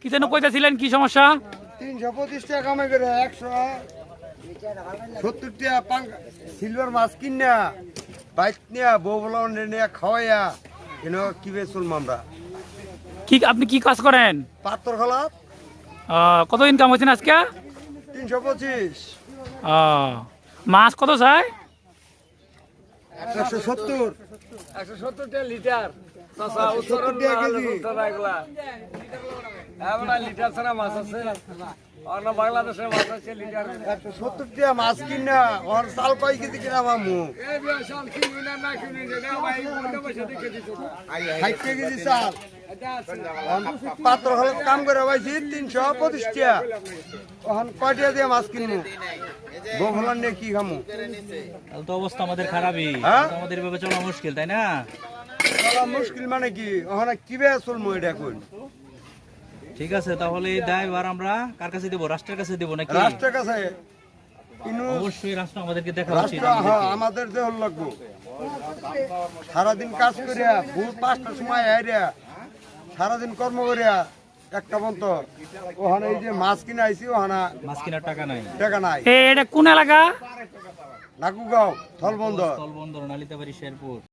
কি যেন কইতেছিলেন কি সমস্যা? তিনশো পঁচিশ টাকা কামাই করে একশো সত্তর টাকা পাঙ্ক সিলভার মাছ কিনা বাইক নিয়া বউ নিয়ে খাওয়াইয়া কেন কি চলবো আমরা? কি আপনি কি কাজ করেন? পাত্র খোলা। আহ, কত ইনকাম হয়েছেন আজকে? তিনশো পঁচিশ। আহ, মাছ কত চাই? একশো সত্তর। একশো সত্তর টাকা লিটার। সত্তর টাকা কেজি। এগুলা এবার লিটার ছাড়া মাছ আছে? অন্য বাংলাদেশের মাছ আছে লিটার। একশো সত্তর টাকা মাছ কিনা ওর চাল কয় কেজি কিনা মামু ষাট কেজি চাল। পাত্র হলত কাম করে পাইছি তিনশো পঁচিশ টাকা ওখান দিয়ে মাছ কিনবো? ফলান নিয়ে কি খামু? তাহলে তো অবস্থা আমাদের খারাপই। হ্যাঁ? আমাদের এভাবে চলা মুশকিল তাই না? চলা মুশকিল মানে কি? ওখানে কীভাবে চলবো এটা এখন ঠিক আছে তাহলে এই দায়ভার আমরা কার কাছে দেবো? রাষ্ট্রের কাছে দেবো নাকি? রাষ্ট্রের কাছে। অবশ্যই রাষ্ট্র আমাদেরকে দেখা উচিত হ্যাঁ, আমাদের দেহ লাগবো। সারাদিন কাজ করিয়া ভোর পাঁচটার সময় আইরিয়া সারাদিন কর্ম করিয়া একটা পর্যন্ত। ওখানে এই যে মাছ কিনে আইছি ওখানে মাছ কেনার টাকা নাই। টাকা নাই। এটা কোন এলাকা? নাকুগাঁও থলবন্দর। স্থল বন্দর নালিতাবাড়ি শেরপুর।